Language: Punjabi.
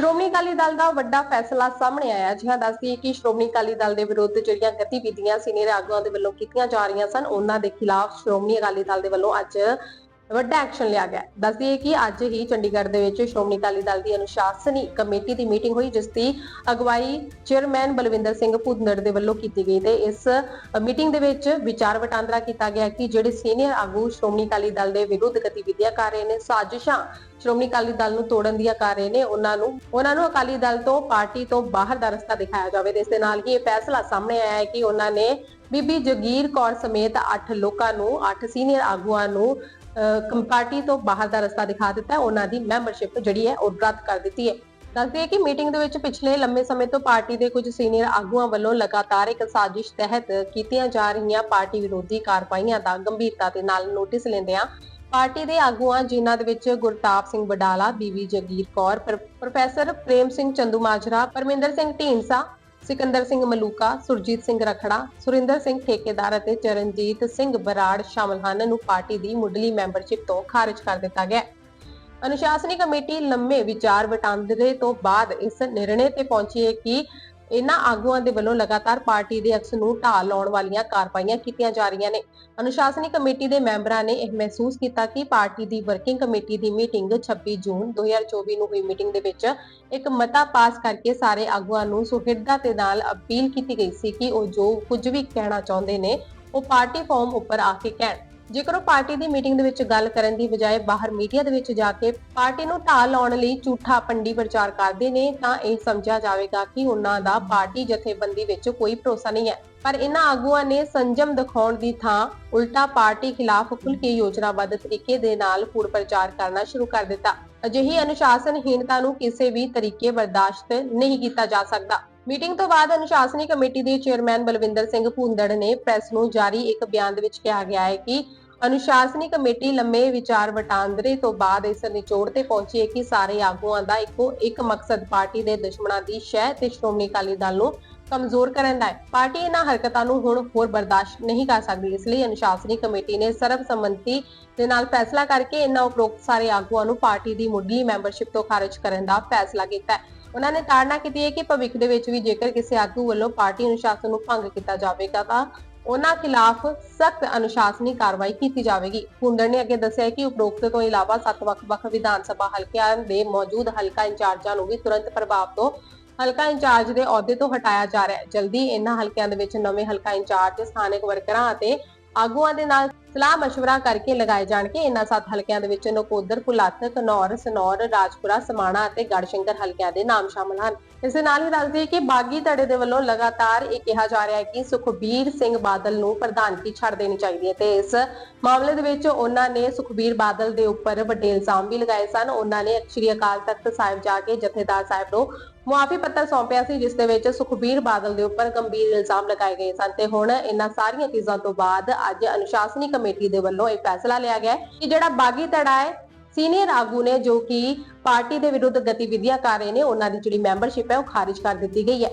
ਸ਼੍ਰੋਮਣੀ ਅਕਾਲੀ ਦਲ ਦਾ ਵੱਡਾ ਫੈਸਲਾ ਸਾਹਮਣੇ ਆਇਆ ਜਿਹਾ ਦੱਸਦੀ ਹੈ ਕਿ ਸ਼੍ਰੋਮਣੀ ਅਕਾਲੀ ਦਲ ਦੇ ਵਿਰੁੱਧ ਜਿਹੜੀਆਂ ਗਤੀਵਿਧੀਆਂ ਸੀਨੀਅਰ ਆਗੂਆਂ ਦੇ ਵੱਲੋਂ ਕੀਤੀਆਂ ਜਾ ਰਹੀਆਂ ਸਨ, ਉਹਨਾਂ ਦੇ ਖਿਲਾਫ ਸ਼੍ਰੋਮਣੀ ਅਕਾਲੀ ਦਲ ਦੇ ਵੱਲੋਂ ਅੱਜ ਵੱਡਾ ਐਕਸ਼ਨ ਲਿਆ ਗਿਆ। ਦੱਸਦੀ ਕਿ ਅੱਜ ਹੀ ਚੰਡੀਗੜ੍ਹ ਦੇ ਵਿੱਚ ਸ਼੍ਰੋਮਣੀ ਅਕਾਲੀ ਦਲ ਦੀ ਅਨੁਸ਼ਾਸਨੀ ਕਮੇਟੀ ਦੀ ਮੀਟਿੰਗ ਹੋਈ, ਜਿਸ ਦੀ ਅਗਵਾਈ ਚੇਅਰਮੈਨ ਬਲਵਿੰਦਰ ਸਿੰਘ ਭੁੰਦੜ ਦੇ ਵੱਲੋਂ ਕੀਤੀ ਗਈ ਤੇ ਇਸ ਮੀਟਿੰਗ ਦੇ ਵਿੱਚ ਵਿਚਾਰ ਵਟਾਂਦਰਾ ਕੀਤਾ ਗਿਆ ਕਿ ਜਿਹੜੇ ਸੀਨੀਅਰ ਆਗੂ ਸ਼੍ਰੋਮਣੀ ਅਕਾਲੀ ਦਲ ਦੇ ਵਿਰੁੱਧ ਗਤੀਵਿਧੀਆਂ ਕਰ ਰਹੇ ਨੇ, ਸਾਜ਼ਿਸ਼ਾਂ ਸ਼੍ਰੋਮਣੀ ਅਕਾਲੀ ਦਲ ਨੂੰ ਤੋੜਨ ਦੀਆਂ ਕਰ ਰਹੇ ਨੇ, ਉਹਨਾਂ ਨੂੰ ਉਹਨਾਂ ਨੂੰ ਅਕਾਲੀ ਦਲ ਤੋਂ ਪਾਰਟੀ ਤੋਂ ਬਾਹਰ ਦਾ ਰਸਤਾ ਦਿਖਾਇਆ ਜਾਵੇ ਤੇ ਇਸ ਦੇ ਨਾਲ ਹੀ ਇਹ ਫੈਸਲਾ ਸਾਹਮਣੇ ਆਇਆ ਹੈ ਕਿ ਉਹਨਾਂ ਨੇ ਬੀਬੀ ਜਗੀਰ ਕੌਰ ਸਮੇਤ 8 ਲੋਕਾਂ ਨੂੰ 8 ਸੀਨੀਅਰ ਆਗੂਆਂ ਨੂੰ ਅਹ, ਤੋਂ ਬਾਹਰ ਦਾ ਰਸਤਾ ਦਿਖਾ ਦਿੱਤਾ ਹੈ। ਉਹਨਾਂ ਦੀ ਮੈਂਬਰਸ਼ਿਪ ਜਿਹੜੀ ਹੈ ਉਹ ਰੱਦ ਕਰ ਦਿੱਤੀ ਹੈ। ਦੱਸਦੇ ਹੈ ਕਿ ਮੀਟਿੰਗ ਦੇ ਵਿੱਚ ਪਿਛਲੇ ਲੰਮੇ ਸਮੇਂ ਤੋਂ ਪਾਰਟੀ ਦੇ ਕੁਝ ਸੀਨੀਅਰ ਆਗੂਆਂ ਵੱਲੋਂ ਲਗਾਤਾਰ ਇੱਕ ਸਾਜ਼ਿਸ਼ ਤਹਿਤ ਕੀਤੀਆਂ ਜਾ ਰਹੀਆਂ ਪਾਰਟੀ ਵਿਰੋਧੀ ਕਾਰਵਾਈਆਂ ਦਾ ਗੰਭੀਰਤਾ ਦੇ ਨਾਲ ਨੋਟਿਸ ਲੈਂਦਿਆਂ ਪਾਰਟੀ ਦੇ ਆਗੂਆਂ ਜਿਨ੍ਹਾਂ ਦੇ ਵਿੱਚ ਗੁਰਤਾਪ ਸਿੰਘ ਬਡਾਲਾ ਬੀਵੀ ਜਗੀਰ ਕੌਰ ਪ੍ਰੋਫੈਸਰ ਪ੍ਰੇਮ ਸਿੰਘ ਚੰਦੂਮਾਜਰਾ ਪਰਮਿੰਦਰ ਸਿੰਘ ਢੀਂਡਸਾ ਸਿਕੰਦਰ ਸਿੰਘ ਮਲੂਕਾ, ਸੁਰਜੀਤ ਸਿੰਘ ਰਖੜਾ, ਸੁਰਿੰਦਰ ਸਿੰਘ ਠੇਕੇਦਾਰ ਅਤੇ ਚਰਨਜੀਤ ਸਿੰਘ ਬਰਾੜ ਸ਼ਾਮਲ ਹਨ। ਨੂੰ ਪਾਰਟੀ ਦੀ ਮੁੱਢਲੀ ਮੈਂਬਰਸ਼ਿਪ ਤੋਂ ਖਾਰਜ ਕਰ ਦਿੱਤਾ ਗਿਆ ਅਨੁਸ਼ਾਸਨੀ ਕਮੇਟੀ ਲੰਮੇ ਵਿਚਾਰ ਵਟਾਂਦਰੇ ਤੋਂ ਬਾਅਦ ਇਸ ਨਿਰਣੇ ਤੇ ਪਹੁੰਚੀ ਹੈ ਕਿ ਇਹਨਾਂ ਆਗੂਆਂ ਦੇ ਵੱਲੋਂ ਲਗਾਤਾਰ ਪਾਰਟੀ ਦੇ ਅਕਸ ਨੂੰ ਢਾਹ ਲਾਉਣ ਵਾਲੀਆਂ ਕਾਰਵਾਈਆਂ ਕੀਤੀਆਂ ਜਾ ਰਹੀਆਂ ਨੇ। ਅਨੁਸ਼ਾਸਨੀ ਕਮੇਟੀ ਦੇ ਮੈਂਬਰਾਂ ਨੇ ਇਹ ਮਹਿਸੂਸ ਕੀਤਾ ਕਿ ਪਾਰਟੀ ਦੀ ਵਰਕਿੰਗ ਕਮੇਟੀ ਦੀ ਮੀਟਿੰਗ 26 ਜੂਨ 2024 ਨੂੰ ਹੋਈ ਮੀਟਿੰਗ ਦੇ ਵਿੱਚ ਇੱਕ ਮਤਾ ਪਾਸ ਕਰਕੇ ਸਾਰੇ ਆਗੂਆਂ ਨੂੰ ਸੁਹਿਰਦਾ ਦੇ ਨਾਲ ਅਪੀਲ ਕੀਤੀ ਗਈ ਸੀ ਕਿ ਉਹ ਜੋ ਕੁਝ ਵੀ ਕਹਿਣਾ ਚਾਹੁੰਦੇ ਨੇ ਉਹ ਪਾਰਟੀ ਫਾਰਮ ਉੱਪਰ ਆ ਕੇ ਕਹਿਣ। ਜੇਕਰ ਉਹ ਪਾਰਟੀ ਦੀ ਮੀਟਿੰਗ ਦੇ ਵਿੱਚ ਗੱਲ ਕਰਨ ਦੀ ਬਜਾਏ ਬਾਹਰ ਮੀਡੀਆ ਦੇ ਵਿੱਚ ਜਾ ਕੇ ਪਾਰਟੀ ਨੂੰ ਢਾਹ ਲਾਉਣ ਲਈ ਝੂਠਾ ਪੰਡੀ ਪ੍ਰਚਾਰ ਕਰਦੇ ਨੇ, ਤਾਂ ਇਹ ਸਮਝਿਆ ਜਾਵੇਗਾ ਕਿ ਉਹਨਾਂ ਦਾ ਪਾਰਟੀ ਜਥੇਬੰਦੀ ਵਿੱਚ ਕੋਈ ਭਰੋਸਾ ਨਹੀਂ ਹੈ। ਪਰ ਇਹਨਾਂ ਆਗੂਆਂ ਨੇ ਸੰਜਮ ਦਿਖਾਉਣ ਦੀ ਥਾਂ ਉਲਟਾ ਪਾਰਟੀ ਖਿਲਾਫ ਖੁੱਲ੍ਹ ਕੇ ਯੋਜਨਾਬੱਧ ਤਰੀਕੇ ਦੇ ਨਾਲ ਕੂੜ ਪ੍ਰਚਾਰ ਕਰਨਾ ਸ਼ੁਰੂ ਕਰ ਦਿੱਤਾ। ਅਜਿਹੀ ਅਨੁਸ਼ਾਸਨਹੀਣਤਾ ਨੂੰ ਕਿਸੇ ਵੀ ਤਰੀਕੇ ਬਰਦਾਸ਼ਤ ਨਹੀਂ ਕੀਤਾ ਜਾ ਸਕਦਾ। ਮੀਟਿੰਗ ਤੋਂ ਬਾਅਦ ਅਨੁਸ਼ਾਸਨੀ ਕਮੇਟੀ ਦੇ ਚੇਅਰਮੈਨ ਬਲਵਿੰਦਰ ਸਿੰਘ ਭੁੰਦੜ ਨੇ ਪ੍ਰੈਸ ਨੂੰ ਜਾਰੀ ਇੱਕ ਬਿਆਨ ਦੇ ਵਿੱਚ ਕਿਹਾ ਗਿਆ ਹੈ ਕਿ ਅਨੁਸ਼ਾਸਨੀ ਕਮੇਟੀ ਲੰਮੇ ਵਿਚਾਰ ਵਟਾਂਦਰੇ ਤੋਂ ਬਾਅਦ ਇਸ ਨਿਚੋੜ ਤੇ ਪਹੁੰਚੀ ਹੈ ਕਿ ਸਾਰੇ ਆਗੂਆਂ ਦਾ ਇੱਕੋ ਇੱਕ ਮਕਸਦ, ਪਾਰਟੀ ਦੇ ਦੁਸ਼ਮਣਾਂ ਦੀ ਸ਼ਹਿ ਤੇ ਸ਼੍ਰੋਮਣੀ ਅਕਾਲੀ ਦਲ ਨੂੰ ਕਮਜ਼ੋਰ ਕਰਨ ਦਾ ਹੈ। ਪਾਰਟੀ ਇਹਨਾਂ ਹਰਕਤਾਂ ਨੂੰ ਹੁਣ ਹੋਰ ਬਰਦਾਸ਼ਤ ਨਹੀਂ ਕਰ ਸਕਦੀ, ਇਸ ਲਈ ਅਨੁਸ਼ਾਸਨੀ ਕਮੇਟੀ ਨੇ ਸਰਬਸੰਮਤੀ ਦੇ ਨਾਲ ਫੈਸਲਾ ਕਰਕੇ ਇਹਨਾਂ ਉਪਰੋਕਤ ਸਾਰੇ ਆਗੂਆਂ ਨੂੰ ਪਾਰਟੀ ਦੀ ਮੁੱਢਲੀ ਮੈਂਬਰਸ਼ਿਪ ਤੋਂ ਖਾਰਜ ਕਰਨ ਦਾ ਫੈਸਲਾ ਕੀਤਾ ਹੈ। ਉਹਨਾਂ ਨੇ ਤਾੜਨਾ ਕੀਤੀ ਹੈ ਕਿ ਭਵਿੱਖ ਦੇ ਵਿੱਚ ਵੀ ਜੇਕਰ ਕਿਸੇ ਆਗੂ ਵੱਲੋਂ ਪਾਰਟੀ ਅਨੁਸ਼ਾਸਨ ਨੂੰ ਭੰਗ ਕੀਤਾ ਜਾਵੇਗਾ ਤਾਂ ਉਹਨਾਂ ਖਿਲਾਫ ਸਖਤ ਅਨੁਸ਼ਾਸਨੀ ਕਾਰਵਾਈ ਕੀਤੀ ਜਾਵੇਗੀ। ਹੁੰਦੜ ਨੇ ਅੱਗੇ ਦੱਸਿਆ ਕਿ ਉਪਰੋਕਤ ਤੋਂ ਇਲਾਵਾ ਸੱਤ ਵੱਖ-ਵੱਖ ਵਿਧਾਨ ਸਭਾ ਹਲਕਿਆਂ ਦੇ ਮੌਜੂਦ ਹਲਕਾ ਇੰਚਾਰਜਾਂ ਨੂੰ ਵੀ ਤੁਰੰਤ ਪ੍ਰਭਾਵ ਤੋਂ ਹਲਕਾ ਇੰਚਾਰਜ ਦੇ ਅਹੁਦੇ ਤੋਂ ਹਟਾਇਆ ਜਾ ਰਿਹਾ ਹੈ। ਜਲਦੀ ਇਹਨਾਂ ਹਲਕਿਆਂ ਦੇ ਵਿੱਚ ਨਵੇਂ ਹਲਕਾ ਇੰਚਾਰਜ, ਸਥਾਨਕ ਵਰਕਰਾਂ ਅਤੇ ਆਗੂਆਂ ਦੇ ਨਾਲ ਸਲਾਹ مشورہ ਕਰਕੇ ਲਗਾਏ ਜਾਣਗੇ ਇਹਨਾਂ ਸੱਤ ਹਲਕਿਆਂ ਦੇ ਵਿੱਚ ਨਕੋਦਰ ਪੁਲਾਥ ਘਨੌਰ ਸਨੌਰ ਰਾਜਪੁਰਾ ਸਮਾਣਾ ਅਤੇ ਗੜਸ਼ੰਕਰ ਹਲਕਿਆਂ ਦੇ ਨਾਮ ਸ਼ਾਮਲ ਹਨ ਇਸ ਦੇ ਨਾਲ ਹੀ ਦੱਸਦੀ ਹੈ ਕਿ ਬਾਗੀ ਧੜੇ ਦੇ ਵੱਲੋਂ ਲਗਾਤਾਰ ਇਹ ਕਿਹਾ ਜਾ ਰਿਹਾ ਹੈ ਕਿ ਸੁਖਬੀਰ ਸਿੰਘ ਬਾਦਲ ਨੂੰ ਪ੍ਰਧਾਨਗੀ ਛੱਡ ਦੇਣੀ ਚਾਹੀਦੀ ਹੈ ਤੇ ਇਸ ਮਾਮਲੇ ਦੇ ਵਿੱਚ ਉਹਨਾਂ ਨੇ ਸੁਖਬੀਰ ਬਾਦਲ ਦੇ ਉੱਪਰ ਵੱਡੇ ਇਲਜ਼ਾਮ ਵੀ ਲਗਾਏ ਸਨ ਉਹਨਾਂ ਨੇ ਸ੍ਰੀ ਅਕਾਲ ਤਖਤ ਸਾਹਿਬ ਜਾ ਕੇ ਜਥੇਦਾਰ ਸਾਹਿਬ ਨੂੰ ਮੁਆਫੀ ਪੱਤਰ ਸੌਂਪਿਆ ਸੀ ਜਿਸ ਦੇ ਵਿੱਚ ਸੁਖਬੀਰ ਬਾਦਲ ਦੇ ਉੱਪਰ ਗੰਭੀਰ ਇਲਜ਼ਾਮ ਲਗਾਏ ਗਏ ਸਨ ਤੇ ਹੁਣ ਇਹਨਾਂ ਸਾਰੀਆਂ ਚੀਜ਼ਾਂ ਤੋਂ ਬਾਅਦ ਅੱਜ ਅਨੁਸ਼ਾਸਨੀ ਕਮੇਟੀ ਦੇ ਵੱਲੋਂ ਇਹ ਫੈਸਲਾ ਲਿਆ ਗਿਆ ਹੈ ਕਿ ਜਿਹੜਾ ਬਾਗੀ ਧੜਾ ਹੈ, ਸੀਨੀਅਰ ਆਗੂ ਨੇ ਜੋ ਕਿ ਪਾਰਟੀ ਦੇ ਵਿਰੁੱਧ ਗਤੀਵਿਧੀਆਂ ਕਰ ਰਹੇ ਨੇ, ਉਹਨਾਂ ਦੀ ਜਿਹੜੀ ਮੈਂਬਰਸ਼ਿਪ ਹੈ ਉਹ ਖਾਰਿਜ ਕਰ ਦਿੱਤੀ ਗਈ ਹੈ।